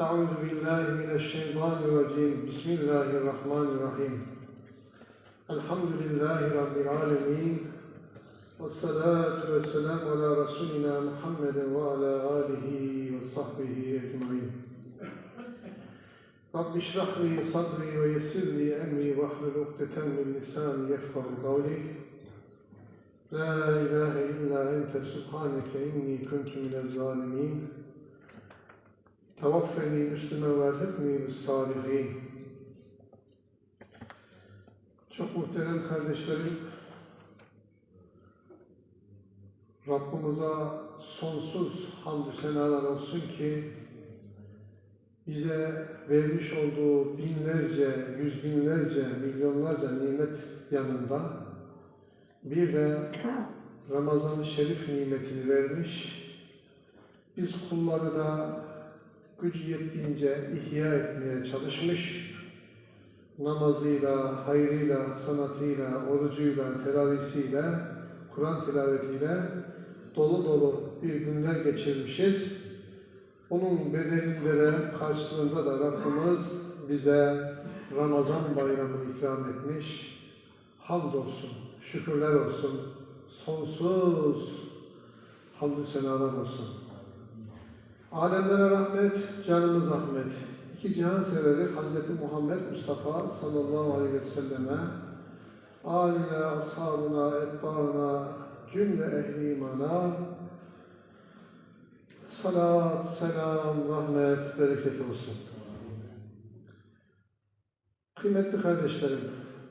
أعوذ بالله من الشيطان الرجيم. بسم الله الرحمن الرحيم. الحمد لله رب العالمين والصلاة والسلام على رسولنا محمد وعلى آله وصحبه أجمعين. رب اشرح لي صدري ويسر لي أمري واحلل عقدة من لساني يفقه قولي. لا إله إلا أنت سبحانك إني كنت من الظالمين. توفني مسلما والحقني بالصالحين Çok muhterem kardeşlerim, Rabbimize sonsuz hamdü senalar olsun ki bize vermiş olduğu binlerce, yüz binlerce, milyonlarca nimet yanında bir de Ramazan-ı Şerif nimetini vermiş. Biz kulları da gücü yettiğince ihya etmeye çalışmış. Namazıyla, hayrıyla, sanatıyla, orucuyla, teravihsiyle, Kur'an tilavetiyle dolu dolu bir günler geçirmişiz. Onun bedelinde de karşılığında da Rabbimiz bize Ramazan bayramını ikram etmiş. Hamdolsun, şükürler olsun, sonsuz hamdü senalar olsun. Alemlere rahmet, canımız Ahmet. İki cihan severi Hz. Muhammed Mustafa sallallahu aleyhi ve selleme, âline, ashabına, etbaına, cümle ehli imana, salat, selam, rahmet, bereket olsun. Kıymetli kardeşlerim,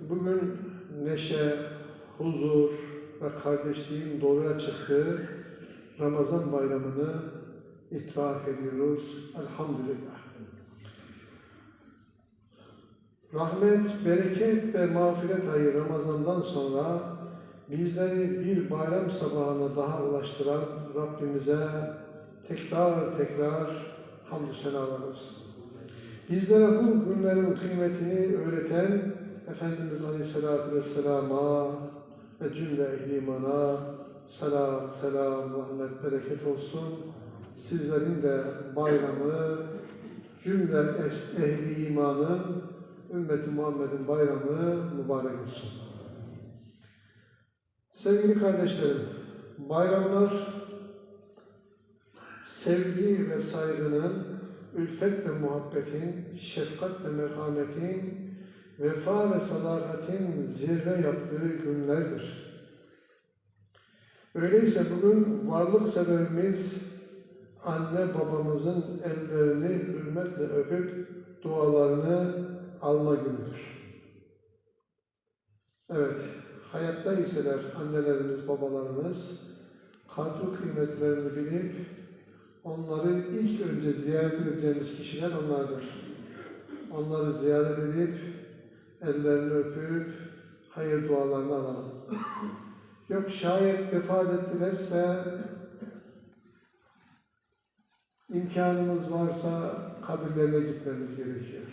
bugün neşe, huzur ve kardeşliğin doğruya çıktığı Ramazan bayramını itiraf ediyoruz. Elhamdülillah. Rahmet, bereket ve mağfiret ayı Ramazan'dan sonra bizleri bir bayram sabahına daha ulaştıran Rabbimize tekrar tekrar hamdü senalar olsun. Bizlere bu günlerin kıymetini öğreten Efendimiz Aleyhisselatü Vesselam'a ve cümle ehli salat, selam, rahmet, bereket olsun. Sizlerin de bayramı, cümle ehli imanın, ümmeti Muhammed'in bayramı mübarek olsun. Sevgili kardeşlerim, bayramlar sevgi ve saygının, ülfet ve muhabbetin, şefkat ve merhametin, vefa ve sadakatin zirve yaptığı günlerdir. Öyleyse bugün varlık sebebimiz anne babamızın ellerini hürmetle öpüp dualarını alma günüdür. Evet, hayatta iseler annelerimiz, babalarımız kadro kıymetlerini bilip onları ilk önce ziyaret edeceğimiz kişiler onlardır. Onları ziyaret edip ellerini öpüp hayır dualarını alalım. Yok şayet vefat ettilerse imkanımız varsa kabirlerine gitmemiz gerekiyor.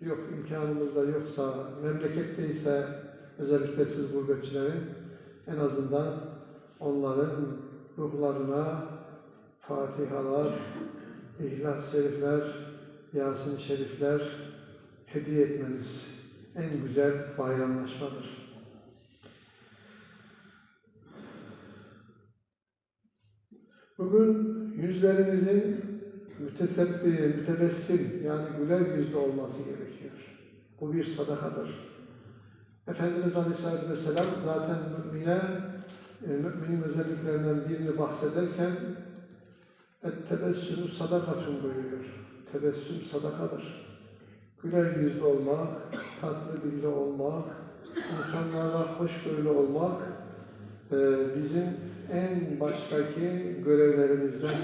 Yok imkanımız da yoksa, memleketteyse özellikle siz gurbetçilerin en azından onların ruhlarına Fatihalar, İhlas Şerifler, Yasin Şerifler hediye etmeniz en güzel bayramlaşmadır. Bugün yüzlerimizin mütesebbi, mütebessim yani güler yüzlü olması gerekiyor. Bu bir sadakadır. Efendimiz Aleyhisselatü Vesselam zaten mümine, e, müminin özelliklerinden birini bahsederken et-tebessümü sadakatun buyuruyor. Tebessüm sadakadır. Güler yüzlü olmak, tatlı dilli olmak, insanlarla hoşgörülü olmak e, bizim en baştaki görevlerimizden.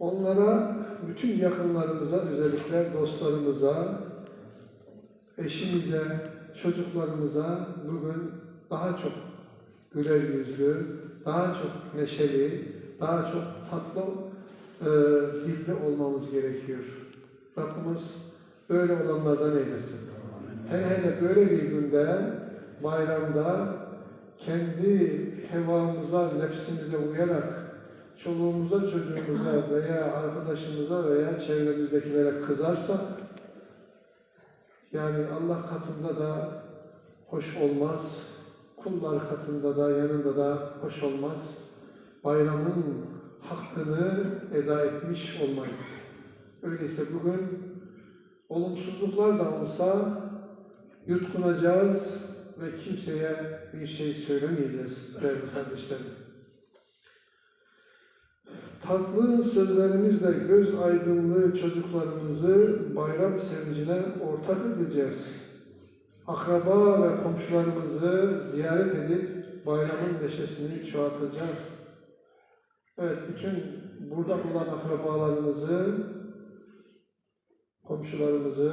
Onlara, bütün yakınlarımıza, özellikle dostlarımıza, eşimize, çocuklarımıza bugün daha çok güler yüzlü, daha çok neşeli, daha çok tatlı e, dilde olmamız gerekiyor. Rabbimiz böyle olanlardan eylesin. Hele hele böyle bir günde, bayramda kendi hevamıza, nefsimize uyarak çoluğumuza, çocuğumuza veya arkadaşımıza veya çevremizdekilere kızarsak yani Allah katında da hoş olmaz, kullar katında da yanında da hoş olmaz. Bayramın hakkını eda etmiş olmayız. Öyleyse bugün olumsuzluklar da olsa yutkunacağız ve kimseye bir şey söylemeyeceğiz değerli kardeşlerim. Tatlı sözlerimizle göz aydınlığı çocuklarımızı bayram sevincine ortak edeceğiz. Akraba ve komşularımızı ziyaret edip bayramın neşesini çoğaltacağız. Evet, bütün burada olan akrabalarımızı, komşularımızı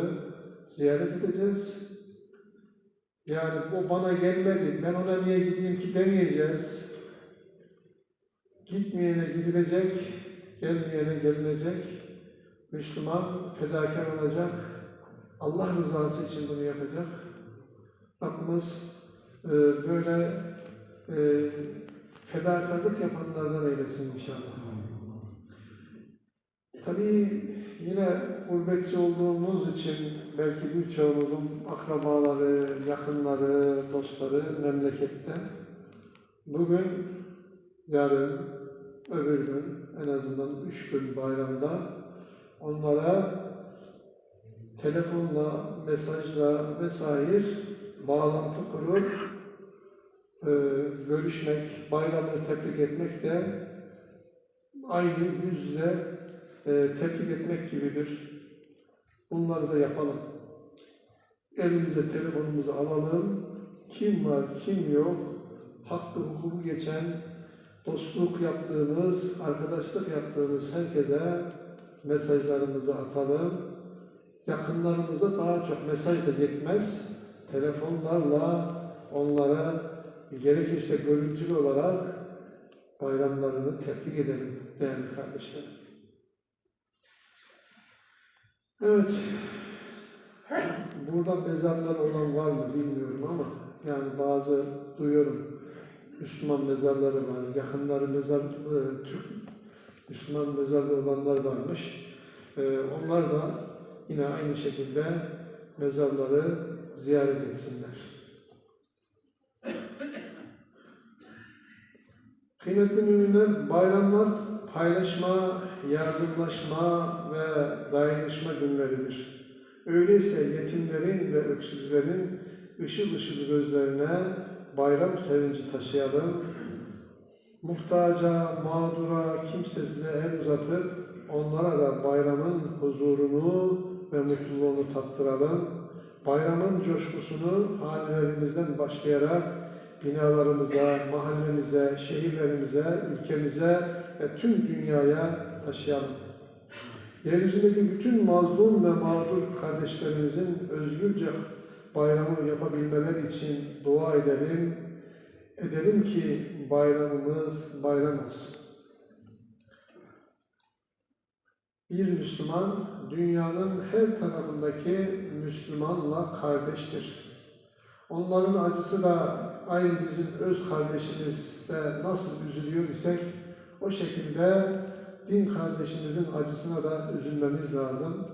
ziyaret edeceğiz. Yani o bana gelmedi, ben ona niye gideyim ki demeyeceğiz. Gitmeyene gidilecek, gelmeyene gelinecek. Müslüman fedakar olacak. Allah rızası için bunu yapacak. Rabbimiz e, böyle e, fedakarlık yapanlardan eylesin inşallah. Tabii yine gurbetçi olduğumuz için belki birçoğumuzun akrabaları, yakınları, dostları memlekette. Bugün, yarın, öbür gün, en azından üç gün bayramda onlara telefonla, mesajla vesaire bağlantı kurup e, görüşmek, bayramını tebrik etmek de aynı yüzle e, tebrik etmek gibidir. Bunları da yapalım. Elimize telefonumuzu alalım. Kim var, kim yok, hakkı hukuku geçen, dostluk yaptığımız, arkadaşlık yaptığımız herkese mesajlarımızı atalım. Yakınlarımıza daha çok mesaj da yetmez. Telefonlarla onlara gerekirse görüntülü olarak bayramlarını tebrik edelim değerli kardeşlerim. Evet, burada mezarlar olan var mı bilmiyorum ama yani bazı duyuyorum Müslüman mezarları var, yakınları mezarlı, Türk Müslüman mezarlı olanlar varmış. Ee, onlar da yine aynı şekilde mezarları ziyaret etsinler. Kıymetli müminler, bayramlar paylaşma, yardımlaşma ve dayanışma günleridir. Öyleyse yetimlerin ve öksüzlerin ışıl ışıl gözlerine bayram sevinci taşıyalım. Muhtaca, mağdura, kimsesize el uzatıp onlara da bayramın huzurunu ve mutluluğunu tattıralım. Bayramın coşkusunu hanelerimizden başlayarak binalarımıza, mahallemize, şehirlerimize, ülkemize ve tüm dünyaya taşıyalım. Yeryüzündeki bütün mazlum ve mağdur kardeşlerimizin özgürce bayramı yapabilmeleri için dua edelim. Edelim ki bayramımız bayram olsun. Bir Müslüman dünyanın her tarafındaki Müslümanla kardeştir. Onların acısı da aynı bizim öz kardeşimizde nasıl üzülüyor isek o şekilde din kardeşimizin acısına da üzülmemiz lazım.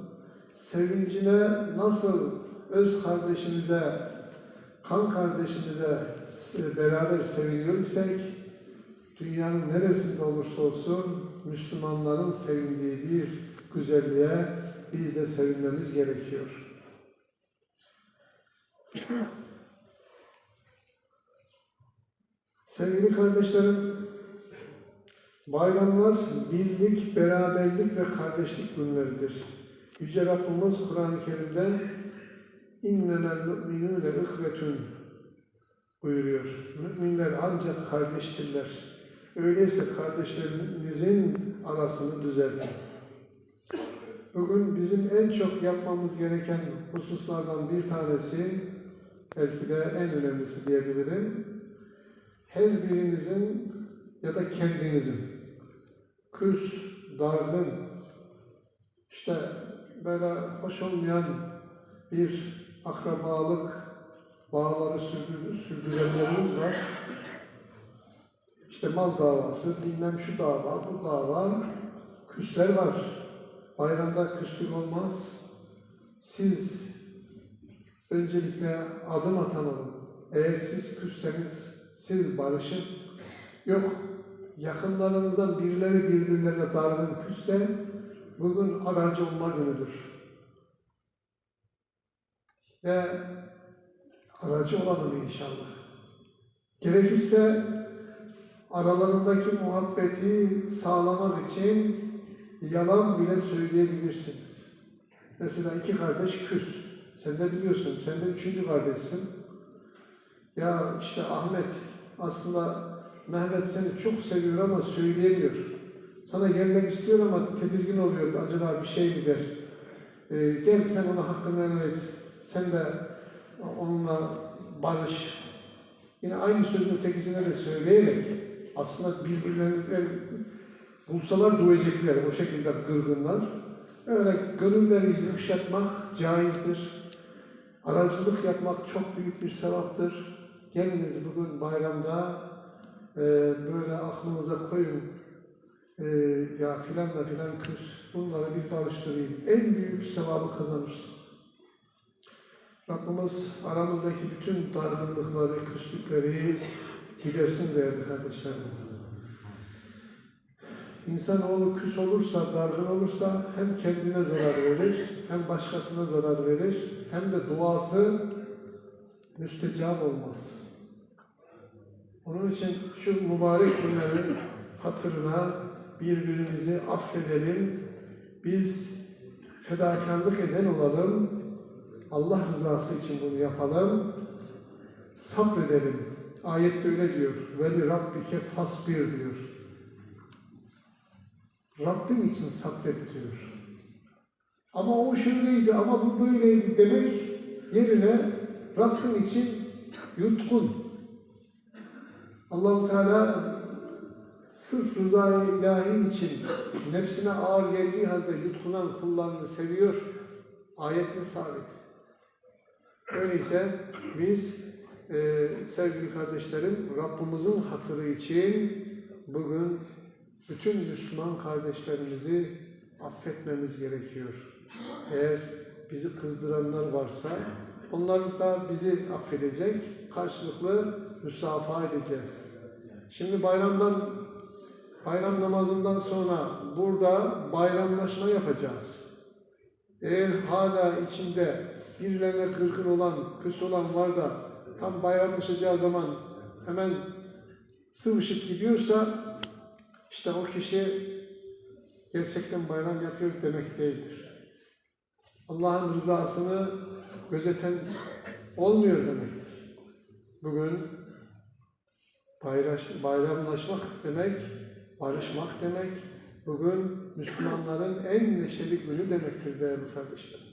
Sevincine nasıl öz kardeşimize, kan kardeşimize beraber seviniyor isek dünyanın neresinde olursa olsun Müslümanların sevindiği bir güzelliğe biz de sevinmemiz gerekiyor. Sevgili kardeşlerim, bayramlar birlik, beraberlik ve kardeşlik günleridir. Yüce Rabbimiz Kur'an-ı Kerim'de innemel müminûne ihvetun buyuruyor. Müminler ancak kardeştirler. Öyleyse kardeşlerinizin arasını düzeltin. Bugün bizim en çok yapmamız gereken hususlardan bir tanesi, belki de en önemlisi diyebilirim, her birinizin ya da kendinizin küs, dargın, işte böyle hoş olmayan bir akrabalık bağları sürdür, sürdürenleriniz var. işte mal davası, bilmem şu dava, bu dava, küsler var. Bayramda küslük olmaz. Siz öncelikle adım atalım. Eğer siz küsseniz siz barışın. Yok yakınlarınızdan birileri birbirlerine dargın küsse bugün aracı olma günüdür. Ve aracı olalım inşallah. Gerekirse aralarındaki muhabbeti sağlamak için yalan bile söyleyebilirsiniz. Mesela iki kardeş küs. Sen de biliyorsun, sen de üçüncü kardeşsin. Ya işte Ahmet aslında Mehmet seni çok seviyor ama söyleyemiyor. Sana gelmek istiyor ama tedirgin oluyor. Acaba bir şey mi der? Ee, gel sen ona hakkını helal et. Sen de onunla barış. Yine aynı sözün ötekisine de söyleyerek aslında birbirlerini bulsalar duyacaklar o şekilde gırgınlar. Öyle gönülleri yumuşatmak caizdir. Aracılık yapmak çok büyük bir sevaptır. Geliniz bugün bayramda e, böyle aklınıza koyun. E, ya filanla filan küs. Bunları bir barıştırayım. En büyük sevabı kazanırsın. Rabbimiz aramızdaki bütün dargınlıkları, küslükleri gidersin değerli kardeşlerim. İnsanoğlu küs olursa, dargın olursa hem kendine zarar verir, hem başkasına zarar verir, hem de duası müstecap olmaz. Onun için şu mübarek günlerin hatırına birbirimizi affedelim, biz fedakarlık eden olalım, Allah rızası için bunu yapalım, sabredelim. Ayette öyle diyor, veli rabbike fasbir diyor. Rabbin için sabret diyor. Ama o şöyleydi, ama bu böyleydi demek yerine Rabbin için yutkun. Allahu Teala sırf rızayı ilahi için nefsine ağır geldiği halde yutkunan kullarını seviyor. Ayetle sabit. Öyleyse biz e, sevgili kardeşlerim Rabbimizin hatırı için bugün bütün Müslüman kardeşlerimizi affetmemiz gerekiyor. Eğer bizi kızdıranlar varsa onlar da bizi affedecek, karşılıklı müsafaha edeceğiz. Şimdi bayramdan, bayram namazından sonra burada bayramlaşma yapacağız. Eğer hala içinde birilerine kırgın olan, küs olan var da tam bayramlaşacağı zaman hemen sıvışıp gidiyorsa işte o kişi gerçekten bayram yapıyor demek değildir. Allah'ın rızasını gözeten olmuyor demektir. Bugün bayramlaşmak demek, barışmak demek, bugün Müslümanların en neşeli günü demektir değerli kardeşlerim.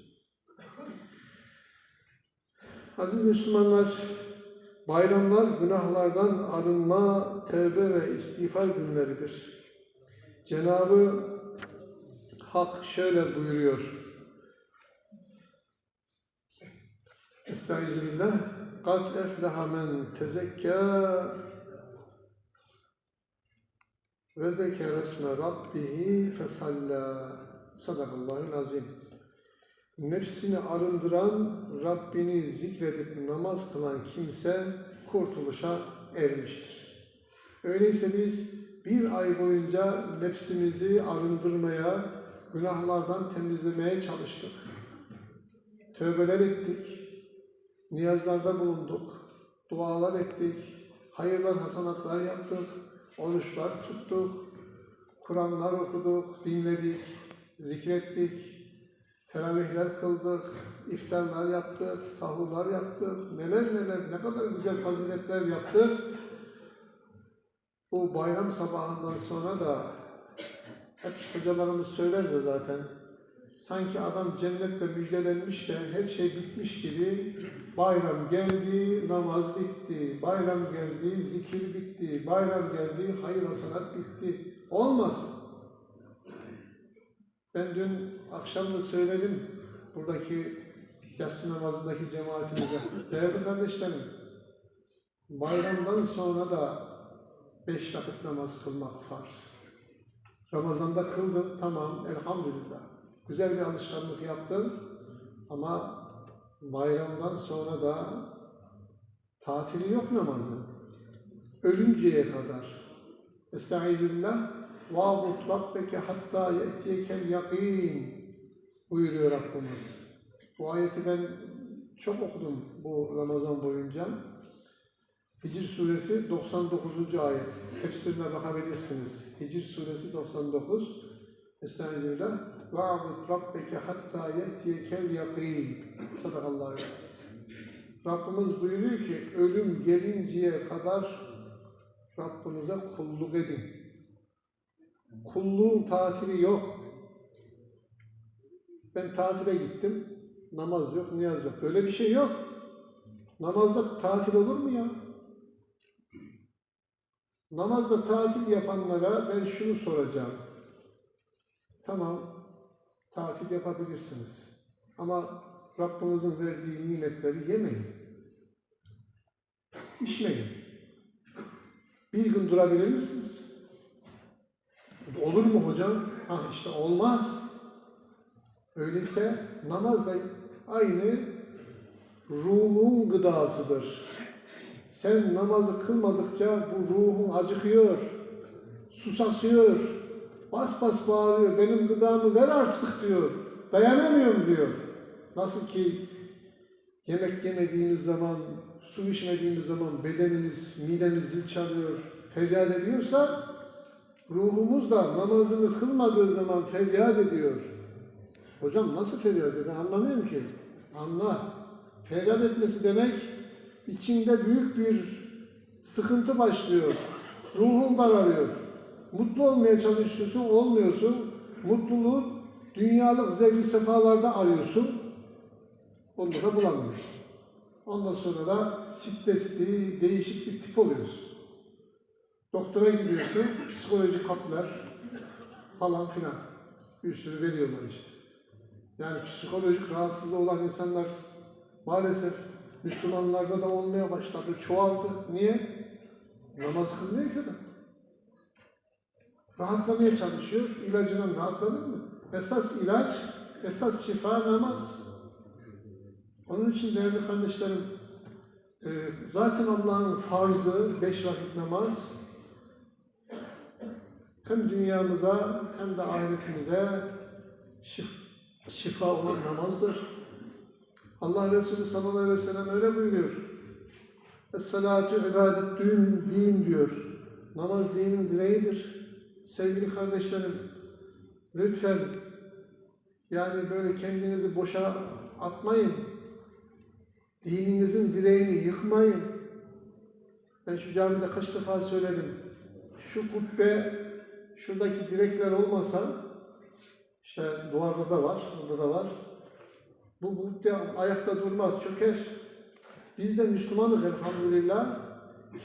Aziz Müslümanlar, bayramlar günahlardan arınma, tevbe ve istiğfar günleridir. Cenabı Hak şöyle buyuruyor. Estaizu billah. Kad efleha men tezekka ve zekere esme rabbihi fesalla. Sadakallahul azim. Nefsini arındıran, Rabbini zikredip namaz kılan kimse kurtuluşa ermiştir. Öyleyse biz bir ay boyunca nefsimizi arındırmaya, günahlardan temizlemeye çalıştık. Tövbeler ettik, niyazlarda bulunduk, dualar ettik, hayırlar, hasanatlar yaptık, oruçlar tuttuk, Kur'anlar okuduk, dinledik, zikrettik, teravihler kıldık, iftarlar yaptık, sahurlar yaptık, neler neler, ne kadar güzel faziletler yaptık. Bu bayram sabahından sonra da hep hocalarımız söyler de zaten sanki adam cennette müjdelenmiş de her şey bitmiş gibi bayram geldi, namaz bitti, bayram geldi, zikir bitti, bayram geldi, hayır hasanat bitti. Olmasın. Ben dün akşam da söyledim buradaki yatsı namazındaki cemaatimize. Değerli kardeşlerim, bayramdan sonra da beş vakit namaz kılmak farz. Ramazan'da kıldım, tamam, elhamdülillah. Güzel bir alışkanlık yaptım ama bayramdan sonra da tatili yok namazın. Ölünceye kadar. Estaizu billah. وَعْبُدْ رَبَّكَ hatta يَأْتِيَكَ yakin buyuruyor Rabbimiz. Bu ayeti ben çok okudum bu Ramazan boyunca. Hicr suresi 99. ayet. Tefsirine bakabilirsiniz. Hicr suresi 99. Estaizu billah. وَعْبُدْ رَبَّكَ hatta يَأْتِيَكَ yakin. Sadakallahu aleyhi Rabbimiz buyuruyor ki ölüm gelinceye kadar Rabbinize kulluk edin. Kulluğun tatili yok. Ben tatile gittim. Namaz yok, niyaz yok. Böyle bir şey yok. Namazda tatil olur mu ya? Namazda tatil yapanlara ben şunu soracağım. Tamam, tatil yapabilirsiniz. Ama Rabbinizin verdiği nimetleri yemeyin. İçmeyin. Bir gün durabilir misiniz? Olur mu hocam? Ha işte olmaz. Öyleyse namaz da aynı ruhun gıdasıdır. Sen namazı kılmadıkça bu ruhun acıkıyor, susasıyor, bas bas bağırıyor, benim gıdamı ver artık diyor, dayanamıyorum diyor. Nasıl ki yemek yemediğimiz zaman, su içmediğimiz zaman bedenimiz, midemiz zil çalıyor, feryat ediyorsa, ruhumuz da namazını kılmadığı zaman feryat ediyor. Hocam nasıl feryat ediyor? Ben anlamıyorum ki. Anla. Feryat etmesi demek içinde büyük bir sıkıntı başlıyor. Ruhun daralıyor. Mutlu olmaya çalışıyorsun, olmuyorsun. Mutluluğu dünyalık zevki sefalarda arıyorsun. Onu da bulamıyorsun. Ondan sonra da stresli, değişik bir tip oluyorsun. Doktora gidiyorsun, psikolojik haplar falan filan. Bir sürü veriyorlar işte. Yani psikolojik rahatsızlığı olan insanlar maalesef Müslümanlarda da olmaya başladı, çoğaldı. Niye? Namaz kılmıyor ki adam. Rahatlamaya çalışıyor, ilacından rahatlanır mı? Esas ilaç, esas şifa namaz. Onun için değerli kardeşlerim, e, zaten Allah'ın farzı beş vakit namaz hem dünyamıza hem de ahiretimize şif şifa olan namazdır. Allah Resulü sallallahu aleyhi ve sellem öyle buyuruyor. Es-salatu ibadet din, din diyor. Namaz dinin direğidir. Sevgili kardeşlerim, lütfen yani böyle kendinizi boşa atmayın. Dininizin direğini yıkmayın. Ben şu camide kaç defa söyledim. Şu kubbe, şuradaki direkler olmasa, işte duvarda da var, burada da var. Bu kubbe ayakta durmaz, çöker. Biz de Müslümanız elhamdülillah.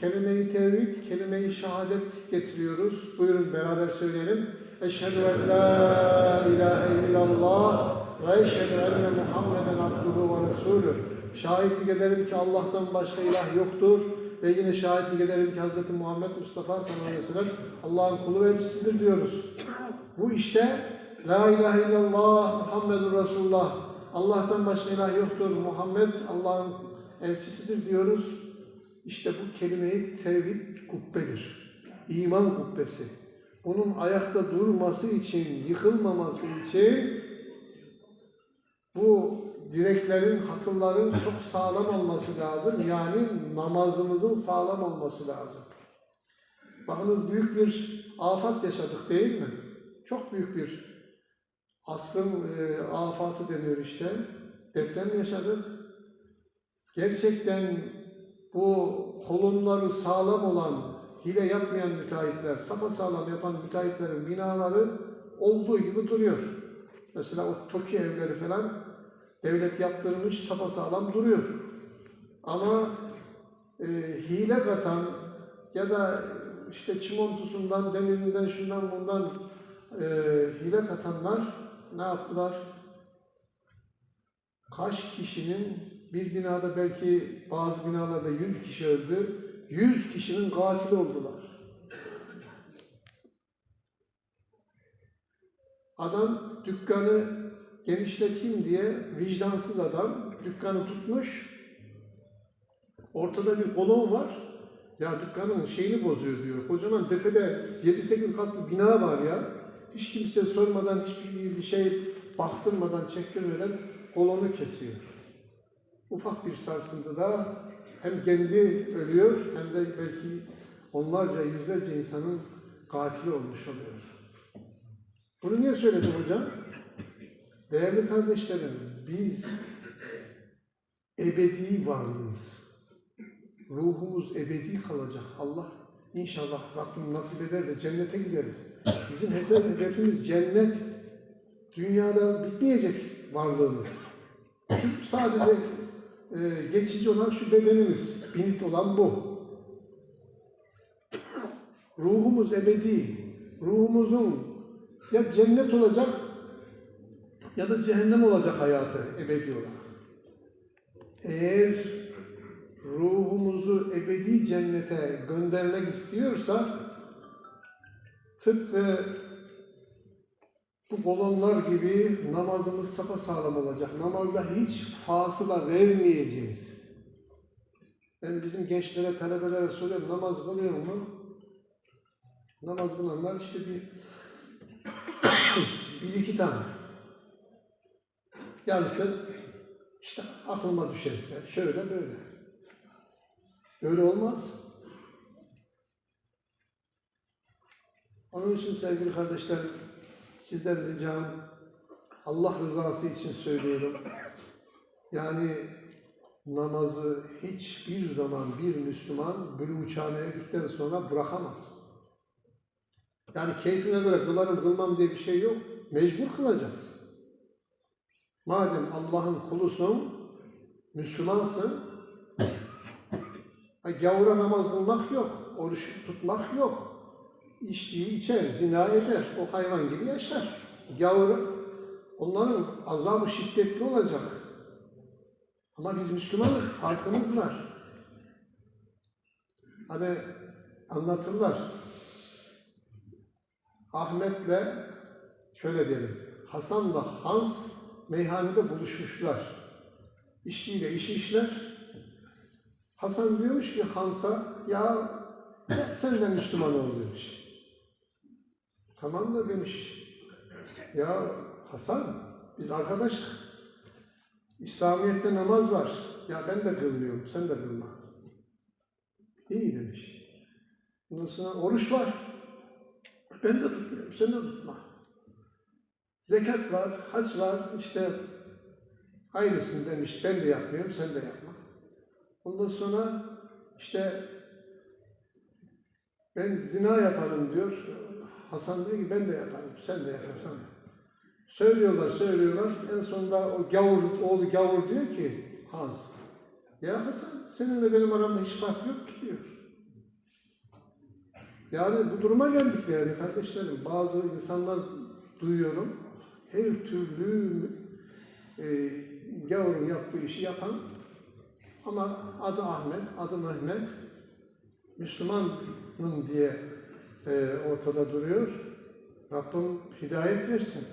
Kelime-i tevhid, kelime-i şehadet getiriyoruz. Buyurun beraber söyleyelim. Eşhedü en la ilahe illallah ve eşhedü enne Muhammeden abduhu ve resulü. Şahitlik ederim ki Allah'tan başka ilah yoktur. Ve yine şahitlik ederim ki Hz. Muhammed Mustafa sallallahu aleyhi ve sellem Allah'ın kulu ve elçisidir diyoruz. Bu işte La ilahe illallah Muhammedur Resulullah. Allah'tan başka ilah yoktur. Muhammed Allah'ın elçisidir diyoruz. İşte bu kelimeyi tevhid kubbedir. İman kubbesi. Bunun ayakta durması için, yıkılmaması için bu direklerin, hatırların çok sağlam olması lazım. Yani namazımızın sağlam olması lazım. Bakınız büyük bir afat yaşadık değil mi? Çok büyük bir asrın e, afatı deniyor işte. Deprem yaşadık. Gerçekten bu kolonları sağlam olan, hile yapmayan müteahhitler, sapa sağlam yapan müteahhitlerin binaları olduğu gibi duruyor. Mesela o TOKİ evleri falan Devlet yaptırmış, sapasağlam duruyor. Ama e, hile katan ya da işte çimontosundan, demirinden, şundan bundan e, hile katanlar ne yaptılar? Kaç kişinin bir binada belki bazı binalarda yüz kişi öldü, yüz kişinin katili oldular. Adam dükkanı genişleteyim diye vicdansız adam dükkanı tutmuş. Ortada bir kolon var. Ya dükkanın şeyini bozuyor diyor. Kocaman tepede 7-8 katlı bina var ya. Hiç kimse sormadan, hiçbir bir şey baktırmadan, çektirmeden kolonu kesiyor. Ufak bir sarsıntıda hem kendi ölüyor hem de belki onlarca, yüzlerce insanın katili olmuş oluyor. Bunu niye söyledim hocam? Değerli kardeşlerim, biz ebedi varlığız. Ruhumuz ebedi kalacak. Allah inşallah Rabbim nasip eder de cennete gideriz. Bizim hesap hedefimiz cennet. Dünyada bitmeyecek varlığımız. Şu sadece e, geçici olan şu bedenimiz, binit olan bu. Ruhumuz ebedi. Ruhumuzun ya cennet olacak ya da cehennem olacak hayatı ebedi olarak. Eğer ruhumuzu ebedi cennete göndermek istiyorsak tıpkı bu kolonlar gibi namazımız sapasağlam olacak. Namazda hiç fasıla vermeyeceğiz. Ben bizim gençlere, talebelere soruyorum namaz kılıyor mu? Namaz kılanlar işte bir, bir iki tane. Yarısı işte aklıma düşerse şöyle böyle. Öyle olmaz. Onun için sevgili kardeşlerim, sizden ricam Allah rızası için söylüyorum. Yani namazı hiçbir zaman bir Müslüman bölüm uçağına erdikten sonra bırakamaz. Yani keyfine göre kılarım kılmam diye bir şey yok. Mecbur kılacaksın. Madem Allah'ın kulusun, Müslümansın, gavura namaz kılmak yok, oruç tutmak yok. İçtiği içer, zina eder, o hayvan gibi yaşar. Gavur, onların azabı şiddetli olacak. Ama biz Müslümanız, farkımız var. Hani anlatırlar, Ahmet'le şöyle diyelim, Hasan'la Hans meyhanede buluşmuşlar. İçkiyle içmişler. Hasan diyormuş ki Hans'a ya sen de Müslüman ol demiş. Tamam da demiş. Ya Hasan biz arkadaş İslamiyet'te namaz var. Ya ben de kılmıyorum sen de kılma. İyi demiş. Ondan sonra oruç var. Ben de tutmuyorum sen de tutma. Zekat var, hac var, işte aynısını demiş, ben de yapmıyorum, sen de yapma. Ondan sonra işte ben zina yaparım diyor. Hasan diyor ki ben de yaparım, sen de yaparsan yap. Söylüyorlar, söylüyorlar. En sonunda o gavur, oğlu gavur diyor ki Hans, ya Hasan seninle benim aramda hiç fark yok ki diyor. Yani bu duruma geldik yani kardeşlerim. Bazı insanlar duyuyorum. Her türlü e, gavurun yaptığı işi yapan ama adı Ahmet, adı Mehmet, Müslümanım diye e, ortada duruyor. Rabbim hidayet versin.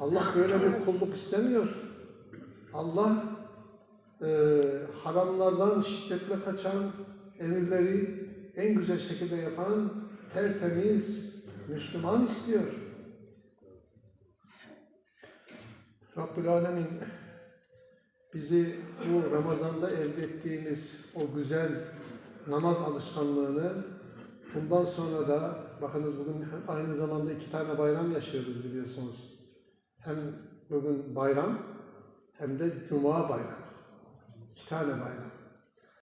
Allah böyle bir kulluk istemiyor. Allah e, haramlardan şiddetle kaçan, emirleri en güzel şekilde yapan tertemiz Müslüman istiyor. Rabbül Alemin bizi bu Ramazan'da elde ettiğimiz o güzel namaz alışkanlığını bundan sonra da bakınız bugün aynı zamanda iki tane bayram yaşıyoruz biliyorsunuz. Hem bugün bayram hem de Cuma bayramı. İki tane bayram.